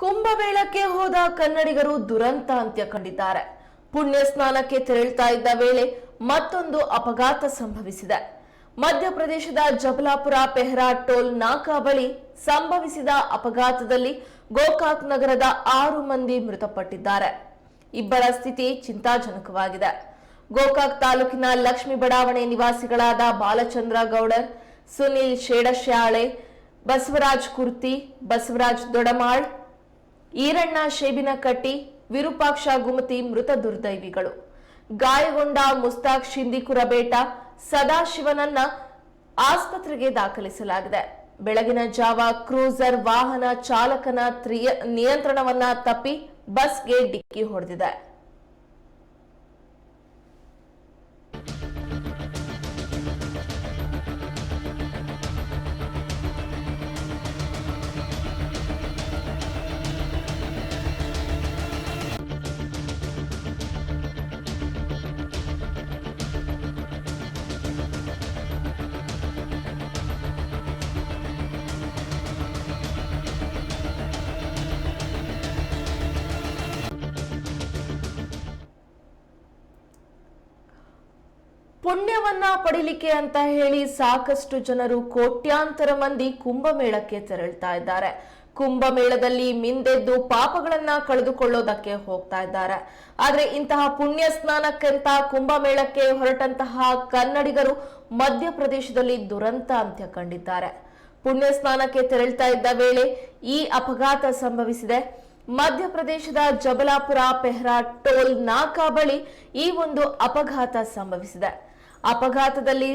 ಕುಂಭಮೇಳಕ್ಕೆ ಹೋದ ಕನ್ನಡಿಗರು ದುರಂತ ಅಂತ್ಯ ಕಂಡಿದ್ದಾರೆ. ಪುಣ್ಯ ಸ್ನಾನಕ್ಕೆ ತೆರಳುತ್ತಾ ಇದ್ದ ವೇಳೆ ಮತ್ತೊಂದು ಅಪಘಾತ ಸಂಭವಿಸಿದೆ. ಮಧ್ಯಪ್ರದೇಶದ ಜಬಲಾಪುರ ಪೆಹ್ರಾ ಟೋಲ್ ನಾಕಾ ಬಳಿ ಸಂಭವಿಸಿದ ಅಪಘಾತದಲ್ಲಿ ಗೋಕಾಕ್ ನಗರದ ಆರು ಮಂದಿ ಮೃತಪಟ್ಟಿದ್ದಾರೆ. ಇಬ್ಬರ ಸ್ಥಿತಿ ಚಿಂತಾಜನಕವಾಗಿದೆ. ಗೋಕಾಕ್ ತಾಲೂಕಿನ ಲಕ್ಷ್ಮಿ ಬಡಾವಣೆ ನಿವಾಸಿಗಳಾದ ಬಾಲಚಂದ್ರ ಗೌಡರ್, ಸುನಿಲ್ ಶೇಡಶ್ಯಾಳೆ, ಬಸವರಾಜ್ ಕುರ್ತಿ, ಬಸವರಾಜ್ ದೊಡಮಾಳ್ ಈರಣ್ಣ ಶೇಬಿನ ಕಟ್ಟಿ, ವಿರೂಪಾಕ್ಷ ಗುಮತಿ ಮೃತ ದುರ್ದೈವಿಗಳು. ಗಾಯಗೊಂಡ ಮುಸ್ತಾಕ್ ಶಿಂದಿಕುರಬೇಟ ಸದಾಶಿವನನ್ನ ಆಸ್ಪತ್ರೆಗೆ ದಾಖಲಿಸಲಾಗಿದೆ. ಬೆಳಗಿನ ಜಾವ ಕ್ರೂಸರ್ ವಾಹನ ಚಾಲಕನ ನಿಯಂತ್ರಣವನ್ನ ತಪ್ಪಿ ಬಸ್ಗೆ ಡಿಕ್ಕಿ ಹೊಡೆದಿದೆ. ಪುಣ್ಯವನ್ನ ಪಡಿಲಿಕ್ಕೆ ಅಂತ ಹೇಳಿ ಸಾಕಷ್ಟು ಜನರು ಕೋಟ್ಯಾಂತರ ಮಂದಿ ಕುಂಭಮೇಳಕ್ಕೆ ತೆರಳ್ತಾ ಇದ್ದಾರೆ. ಕುಂಭಮೇಳದಲ್ಲಿ ಮಿಂದೆದ್ದು ಪಾಪಗಳನ್ನ ಕಳೆದುಕೊಳ್ಳೋದಕ್ಕೆ ಹೋಗ್ತಾ ಇದ್ದಾರೆ. ಆದ್ರೆ ಇಂತಹ ಪುಣ್ಯ ಸ್ನಾನಕ್ಕಂತ ಕುಂಭಮೇಳಕ್ಕೆ ಹೊರಟಂತಹ ಕನ್ನಡಿಗರು ಮಧ್ಯಪ್ರದೇಶದಲ್ಲಿ ದುರಂತ ಅಂತ್ಯ ಕಂಡಿದ್ದಾರೆ. ಪುಣ್ಯ ಸ್ನಾನಕ್ಕೆ ತೆರಳ್ತಾ ಇದ್ದ ವೇಳೆ ಈ ಅಪಘಾತ ಸಂಭವಿಸಿದೆ. ಮಧ್ಯಪ್ರದೇಶದ ಜಬಲಾಪುರ ಪೆಹ್ರಾ ಟೋಲ್ ನಾಕಾ ಬಳಿ ಈ ಒಂದು ಅಪಘಾತ ಸಂಭವಿಸಿದೆ. ಅಪಘಾತದಲ್ಲಿ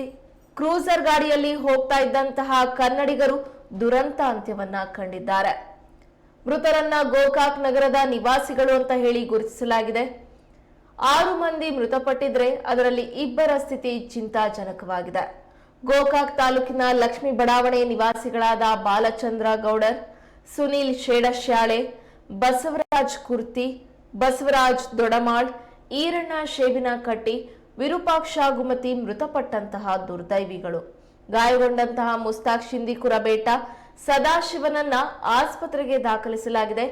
ಕ್ರೂಸರ್ ಗಾಡಿಯಲ್ಲಿ ಹೋಗ್ತಾ ಇದ್ದಂತಹ ಕನ್ನಡಿಗರು ದುರಂತ ಅಂತ್ಯವನ್ನ ಕಂಡಿದ್ದಾರೆ. ಮೃತರನ್ನ ಗೋಕಾಕ್ ನಗರದ ನಿವಾಸಿಗಳು ಅಂತ ಹೇಳಿ ಗುರುತಿಸಲಾಗಿದೆ. ಆರು ಮಂದಿ ಮೃತಪಟ್ಟಿದ್ರೆ ಅದರಲ್ಲಿ ಇಬ್ಬರ ಸ್ಥಿತಿ ಚಿಂತಾಜನಕವಾಗಿದೆ. ಗೋಕಾಕ್ ತಾಲೂಕಿನ ಲಕ್ಷ್ಮಿ ಬಡಾವಣೆ ನಿವಾಸಿಗಳಾದ ಬಾಲಚಂದ್ರ ಗೌಡರ್, ಸುನೀಲ್ ಶೇಡಶ್ಯಾಳೆ, ಬಸವರಾಜ್ ಕುರ್ತಿ, ಬಸವರಾಜ್ ದೊಡಮಾಳ್, ಈರಣ್ಣ ಶೇಬಿನ ಕಟ್ಟಿ ವಿರೂಪಾಕ್ಷ ಗುಮತಿ ಮೃತಪಟ್ಟಂತಹ ದುರ್ದೈವಿಗಳು. ಗಾಯಗೊಂಡಂತಹ ಮುಸ್ತಾಕ್ ಶಿಂದಿ ಕುರಬೇಟ ಸದಾಶಿವನನ್ನ ಆಸ್ಪತ್ರೆಗೆ ದಾಖಲಿಸಲಾಗಿದೆ.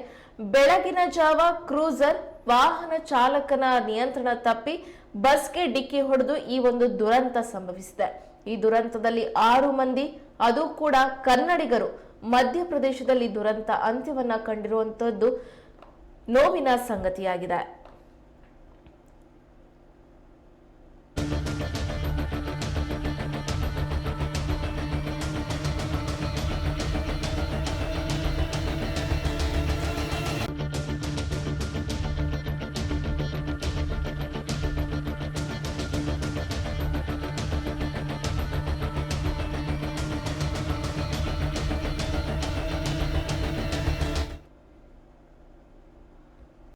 ಬೆಳಗಿನ ಜಾವ ಕ್ರೂಸರ್ ವಾಹನ ಚಾಲಕನ ನಿಯಂತ್ರಣ ತಪ್ಪಿ ಬಸ್ಗೆ ಡಿಕ್ಕಿ ಹೊಡೆದು ಈ ಒಂದು ದುರಂತ ಸಂಭವಿಸಿದೆ. ಈ ದುರಂತದಲ್ಲಿ ಆರು ಮಂದಿ, ಅದು ಕೂಡ ಕನ್ನಡಿಗರು. ಮಧ್ಯಪ್ರದೇಶದಲ್ಲಿ ದುರಂತ ಅಂತ್ಯವನ್ನ ಕಂಡಿರುವಂತದ್ದು ನೋವಿನ ಸಂಗತಿಯಾಗಿದೆ.